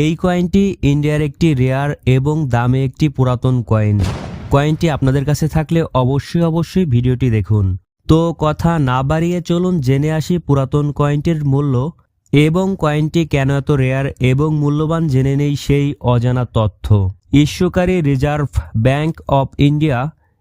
এই কয়েনটি ইন্ডিয়ার একটি রেয়ার এবং দামে একটি পুরাতন কয়েন কয়েনটি আপনাদের কাছে থাকলে অবশ্যই অবশ্যই ভিডিওটি দেখুন। তো কথা না বাড়িয়ে চলুন জেনে আসি পুরাতন কয়েনটির মূল্য এবং কয়েনটি কেন এত রেয়ার এবং মূল্যবান জেনে নেই সেই অজানা তথ্য। ইস্যুকারী রিজার্ভ ব্যাংক অফ ইন্ডিয়া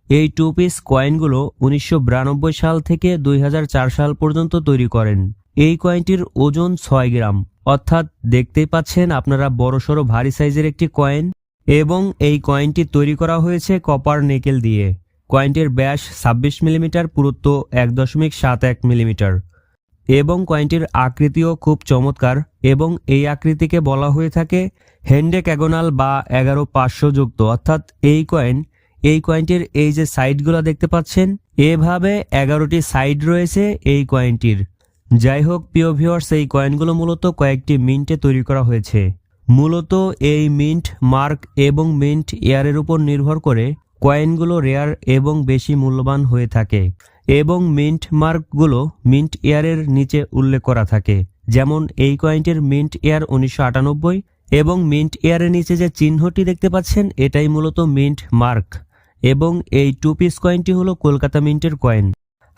এই টু পিস কয়েনগুলো উনিশশো বিরানব্বই সাল থেকে দুই হাজার চার সাল পর্যন্ত তৈরি করেন। এই কয়েনটির ওজন ছয় গ্রাম। অর্থাৎ দেখতেই পাচ্ছেন আপনারা বড়সড় ভারী সাইজের একটি কয়েন এবং এই কয়েনটি তৈরি করা হয়েছে কপার নেকেল দিয়ে। কয়েনটির ব্যাস ছাব্বিশ মিলিমিটার, পুরুত্ব এক দশমিক সাত এক মিলিমিটার। এবং কয়েনটির আকৃতিও খুব চমৎকার এবং এই আকৃতিকে বলা হয়ে থাকে হ্যান্ডেক্যাগোনাল বা এগারো পাঁচশো যুক্ত। অর্থাৎ এই কয়েন, এই কয়েনটির এই যে সাইডগুলো দেখতে পাচ্ছেন, এভাবে এগারোটি সাইড রয়েছে এই কয়েনটির। যাই হোক প্রিয় ভিউয়ার্স, এই কয়েনগুলো মূলত কয়েকটি মিন্টে তৈরি করা হয়েছে। মূলত এই মিন্ট, মার্ক এবং মিন্ট এয়ারের উপর নির্ভর করে কয়েনগুলো রেয়ার এবং বেশি মূল্যবান হয়ে থাকে এবং মিন্ট মার্কগুলো মিন্ট এয়ারের নিচে উল্লেখ করা থাকে। যেমন, এই কয়েনটির মিন্ট এয়ার উনিশশো আটানব্বই এবং মিন্ট এয়ারের নিচে যে চিহ্নটি দেখতে পাচ্ছেন, এটাই মূলত মিন্ট মার্ক এবং এই টু পিস কয়েনটি হলো কলকাতা মিন্টের কয়েন।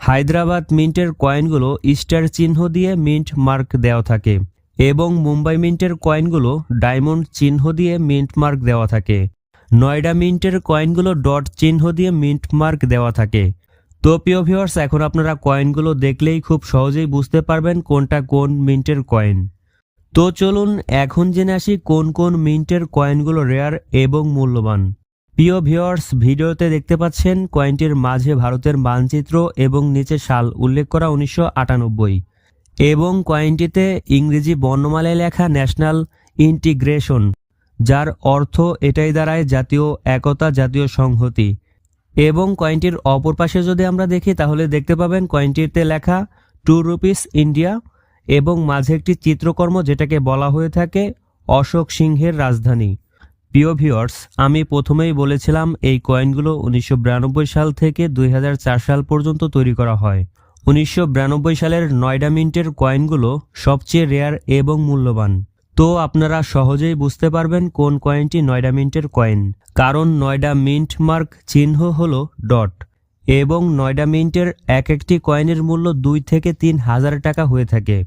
হায়দ্রাবাদ মিন্টের কয়েনগুলো স্টার চিহ্ন দিয়ে মিন্ট মার্ক দেওয়া থাকে এবং মুম্বাই মিন্টের কয়েনগুলো ডায়মন্ড চিহ্ন দিয়ে মিন্ট মার্ক দেওয়া থাকে। নয়ডা মিন্টের কয়েনগুলো ডট চিহ্ন দিয়ে মিন্ট মার্ক দেওয়া থাকে। তো প্রিয় ভিউয়ার্স, এখন আপনারা কয়েনগুলো দেখলেই খুব সহজেই বুঝতে পারবেন কোনটা কোন মিন্টের কয়েন। তো চলুন এখন জেনে আসি কোন কোন মিন্টের কয়েনগুলো রেয়ার এবং মূল্যবান। প্রিয় ভিউয়ার্স, ভিডিওতে দেখতে পাচ্ছেন কয়েনটির মাঝে ভারতের মানচিত্র এবং নিচে সাল উল্লেখ করা উনিশশো আটানব্বই। এবং কয়েনটিতে ইংরেজি বর্ণমালায় লেখা ন্যাশনাল ইন্টিগ্রেশন, যার অর্থ এটাই দাঁড়ায় জাতীয় একতা, জাতীয় সংহতি। এবং কয়েনটির অপর পাশে যদি আমরা দেখি, তাহলে দেখতে পাবেন কয়েনটিতে লেখা, টু রুপিস ইন্ডিয়া এবং মাঝে একটি চিত্রকর্ম যেটাকে বলা হয়ে থাকে, অশোক সিংহের রাজধানী প্রিয় ভিউয়ার্স, আমি প্রথমেই বলেছিলাম এই কয়েনগুলো উনিশশো বিরানব্বই সাল থেকে দুই হাজার চার সাল পর্যন্ত তৈরি করা হয়। উনিশশো বিরানব্বই সালের নয়ডা মিন্টের কয়েনগুলো সবচেয়ে রেয়ার এবং মূল্যবান। তো আপনারা সহজেই বুঝতে পারবেন কোন কয়েনটি নয়ডা মিন্টের কয়েন। কারণ নয়ডা মিন্ট মার্ক চিহ্ন হল ডট এবং নয়ডা মিন্টের এক একটি কয়েনের মূল্য দুই থেকে তিন হাজার টাকা হয়ে থাকে।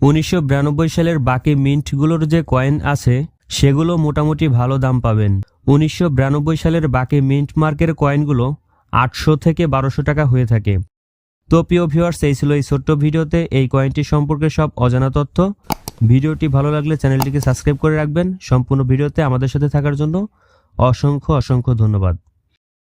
উনিশশো বিরানব্বই সালের বাকি মিন্টগুলোর যে কয়েন আছে সেগুলো মোটামুটি ভালো দাম পাবেন। উনিশশো বিরানব্বই সালের বাকি মিন্ট মার্কের কয়েনগুলো আটশো থেকে বারোশো টাকা হয়ে থাকে। তো প্রিয় ভিউয়ার্স, এই ছিল এই ছোট্ট ভিডিওতে এই কয়েনটি সম্পর্কে সব অজানা তথ্য। ভিডিওটি ভালো লাগলে চ্যানেলটিকে সাবস্ক্রাইব করে রাখবেন। সম্পূর্ণ ভিডিওতে আমাদের সাথে থাকার জন্য অসংখ্য অসংখ্য ধন্যবাদ।